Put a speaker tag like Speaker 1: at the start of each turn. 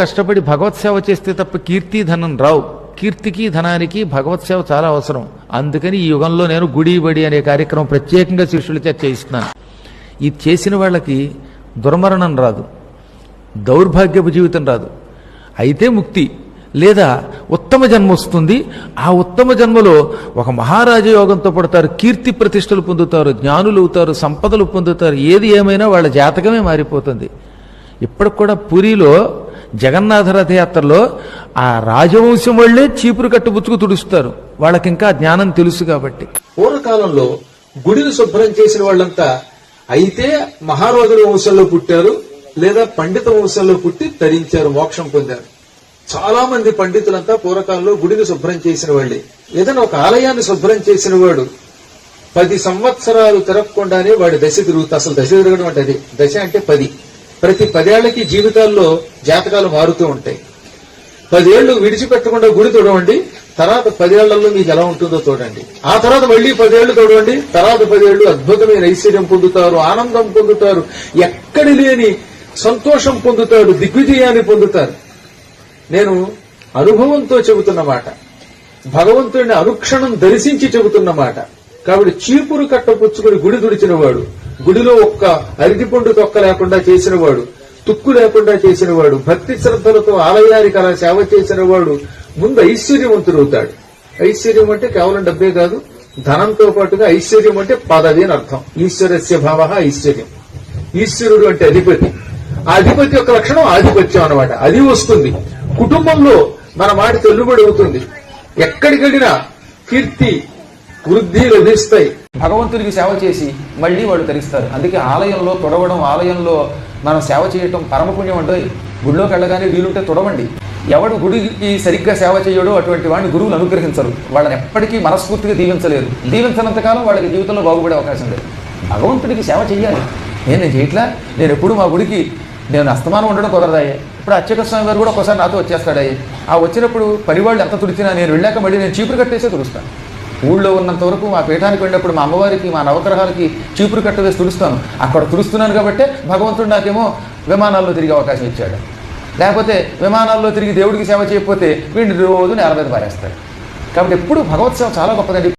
Speaker 1: కష్టపడి భగవత్ సేవ చేస్తే తప్ప కీర్తి ధనం రావు. కీర్తికి ధనానికి భగవత్ సేవ చాలా అవసరం. అందుకని ఈ యుగంలో నేను గుడి బడి అనే కార్యక్రమం ప్రత్యేకంగా శిష్యుల చేత చేయిస్తున్నాను. ఇది చేసిన వాళ్ళకి దుర్మరణం రాదు. దౌర్భాగ్యపు జీవితం రాదు. అయితే ముక్తి లేదా ఉత్తమ జన్మ వస్తుంది. ఆ ఉత్తమ జన్మలో ఒక మహారాజ యోగంతో పడతారు కీర్తి ప్రతిష్టలు పొందుతారు జ్ఞానులు అవుతారు సంపదలు పొందుతారు. ఏది ఏమైనా వాళ్ళ జాతకమే మారిపోతుంది. ఇప్పటికి కూడా పూరిలో జగన్నాథ రథయాత్రలో ఆ రాజవంశం వాళ్ళే చీపురు కట్టుబుచ్చుకు తుడుస్తారు. వాళ్ళకి ఇంకా జ్ఞానం తెలుసు కాబట్టి.
Speaker 2: పూర్వకాలంలో గుడిని శుభ్రం చేసిన వాళ్ళంతా అయితే మహారాజుల వంశంలో పుట్టారు లేదా పండిత వంశంలో పుట్టి తరించారు మోక్షం పొందారు. చాలా మంది పండితులంతా పూర్వకాలంలో గుడిని శుభ్రం చేసిన వాళ్ళే. ఏదైనా ఒక ఆలయాన్ని శుభ్రం చేసిన వాడు పది సంవత్సరాలు తిరగకుండానే వాడి దశ తిరుగుతా. అసలు దశ తిరగడం అంటే అది. దశ అంటే పది. ప్రతి పదేళ్ళకి జీవితాల్లో జాతకాలు మారుతూ ఉంటాయి. పదేళ్ళు విడిచిపెట్టకుండా గుడి తొడవండి తర్వాత పదేళ్ళలో మీకు ఎలా ఉంటుందో చూడండి ఆ తర్వాత మళ్ళీ పదేళ్ళు తొడవండి తర్వాత పదేళ్ళు అద్భుతమైన ఐశ్వర్యం పొందుతారు ఆనందం పొందుతారు ఎక్కడి లేని సంతోషం పొందుతారు దిగ్విజయాన్ని పొందుతారు. నేను అనుభవంతో చెబుతున్నమాట భగవంతుడిని అనుక్షణం దర్శించి చెబుతున్నమాట కాబట్టి చీపురు కట్టపుచ్చుకుని గుడి దుడిచిన వాడు గుడిలో ఒక్క అరటిపండు తొక్క లేకుండా చేసిన వాడు తుక్కు లేకుండా చేసిన వాడు భక్తి శ్రద్ధలతో ఆలయానికి అలా సేవ చేసిన వాడు ముందు ఐశ్వర్యవంతుడవుతాడు. ఐశ్వర్యం అంటే కేవలం డబ్బే కాదు ధనంతో పాటుగా ఐశ్వర్యం అంటే పదవి అని అర్థం. ఈశ్వరస్య భావ ఐశ్వర్యం. ఈశ్వరుడు అంటే అధిపతి. ఆ అధిపతి యొక్క లక్షణం ఆధిపత్యం అనమాట అది వస్తుంది. కుటుంబంలో మన మాట చెల్లుబడి అవుతుంది. ఎక్కడికెళ్ళినా కీర్తి వృద్ధి లభిస్తాయి
Speaker 3: భగవంతుడికి సేవ చేసి మళ్ళీ వాళ్ళు తరిస్తారు. అందుకే ఆలయంలో తొడవడం ఆలయంలో మనం సేవ చేయటం పరమపుణ్యం అంటే గుడిలోకి వెళ్ళగానే వీలుంటే తొడవండి. ఎవడు గుడికి సరిగ్గా సేవ చేయడో అటువంటి వాడిని గురువులు అనుగ్రహించరు. వాళ్ళని ఎప్పటికీ మనస్ఫూర్తిగా దీవించలేరు. దీవించినంతకాలం వాళ్ళకి జీవితంలో బాగుపడే అవకాశం లేదు. భగవంతుడికి సేవ చేయాలి నేను నేను చేయట్లా? నేను ఎప్పుడు మా గుడికి నేను అస్తమానం ఉండడం కుదరదాయే. ఇప్పుడు అచ్చక స్వామి గారు కూడా ఒకసారి నాతో వచ్చేస్తాడాయి. ఆ వచ్చినప్పుడు పనివాళ్ళు ఎంత తుడిచినా నేను వెళ్ళాక మళ్ళీ నేను చీపురు కట్టేసే తుడుస్తాను ఊళ్ళో ఉన్నంత వరకు మా పీఠానికి వెళ్ళినప్పుడు మా అమ్మవారికి మా నవగ్రహాలకి చీపురు కట్ట వేసి తుడుస్తాను. అక్కడ తుడుస్తున్నాను కాబట్టి భగవంతుడు నాకేమో విమానాల్లో తిరిగే అవకాశం ఇచ్చాడు. లేకపోతే విమానాల్లో తిరిగి దేవుడికి సేవ చేయకపోతే వీడిని రోజు నేల మీద పారేస్తాడు. కాబట్టి ఎప్పుడు భగవత్ సేవ చాలా గొప్పదండి.